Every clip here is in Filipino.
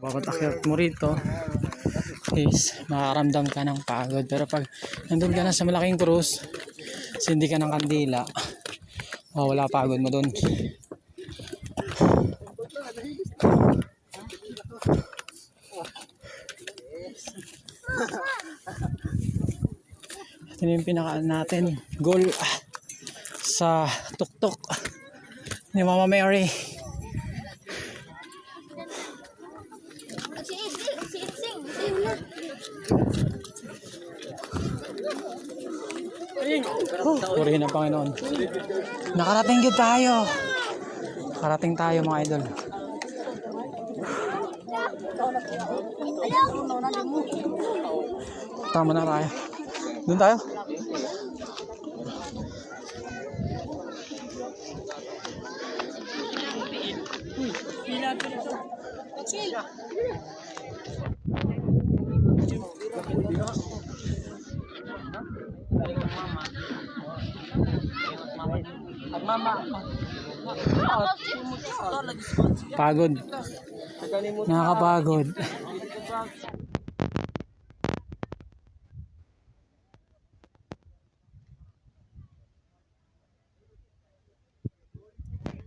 Bagot akyat mo rito is makaramdam ka ng pagod. Pero pag nandun ka na sa malaking krus, sindi ka ng kandila, wala pagod mo dun. Ito yung pinaka natin goal sa tuktok ni Mama Mary. Oh, purihin ang Panginoon. Nakarating yun tayo. Nakarating tayo mga idol. Tama na tayo. Doon tayo. Pagod. Nakakapagod.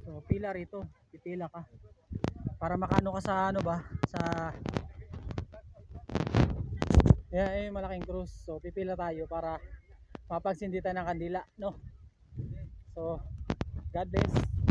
So, pila rito. Pipila ka. Para makano ka sa ano ba? Sa Yeah, eh, malaking cruise. So, pipila tayo para mapagsindi tayo ng kandila, no? So, God bless.